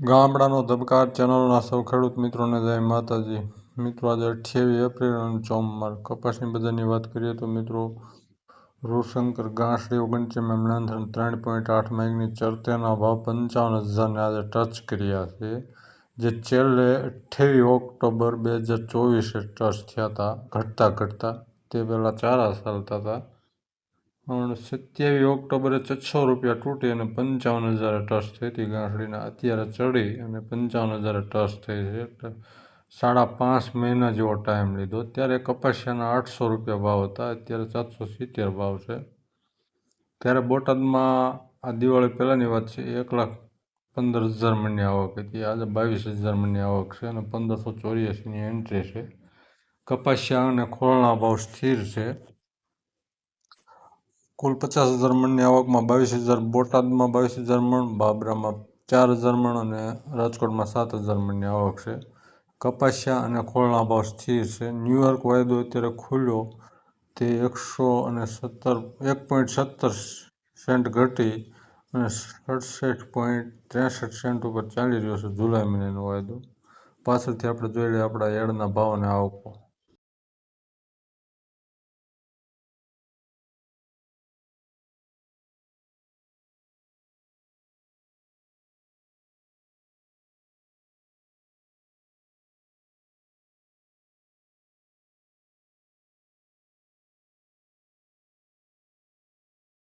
ગામડાનો ધબકાર ચેનલના સૌ ખેડૂત મિત્રોને જય માતાજી. મિત્રો, આજે અઠ્યાવીસ એપ્રિલ અને ચોમવાર કપાસની બજારની વાત કરીએ તો મિત્રો રૂશંકર ગાંસડી ઓગણત્રીસ મેમનાથન ત્રણ પોઈન્ટ આઠ મેગની ચરતેના ભાવ પંચાવન હજારને આજે ટચ કર્યા છે, જે છેલ્લે અઠ્યાવીસ ઓક્ટોબર બે હજાર ચોવીસે ટચ થયા હતા ઘટતા ઘટતા તે પહેલાં ચારા ચાલતા હતા સત્યાવીસ ઓક્ટોબરે છસો રૂપિયા તૂટી અને પંચાવન હજારે ટચ થઈ હતી. ગાંઠડીના અત્યારે ચડી અને પંચાવન હજારે ટચ થઈ છે. એટલે સાડા પાંચ મહિના જેવો ટાઈમ લીધો. ત્યારે કપાસિયાના આઠસો રૂપિયા ભાવ હતા. અત્યારે સાતસો સિત્તેર ભાવ છે. ત્યારે બોટાદમાં આ દિવાળી પહેલાંની વાત છે. એક લાખ પંદર હજાર મણની આવક હતી. આજે બાવીસ હજાર મણની આવક છે અને પંદરસો ચોર્યાસીની એન્ટ્રી છે. કપાસિયા અને ખોળના ભાવ સ્થિર છે. કુલ પચાસ હજાર મણની આવકમાં બાવીસ હજાર, બોટાદમાં બાવીસ હજાર મણ, બાબરામાં ચાર હજાર મણ અને રાજકોટમાં સાત હજાર મણની આવક છે. કપાસિયા અને ખોળના ભાવ સ્થિર છે. ન્યૂયોર્ક વાયદો અત્યારે ખુલ્યો. તે એકસો અને સત્તર, એક પોઈન્ટ સત્તર સેન્ટ ઘટી અને સડસઠ પોઈન્ટ ત્રેસઠ સેન્ટ ઉપર ચાલી રહ્યો છે જુલાઈ મહિનાનો વાયદો. પાછળથી આપણે જોઈ લઈએ આપણા એડના ભાવ અને આવકો.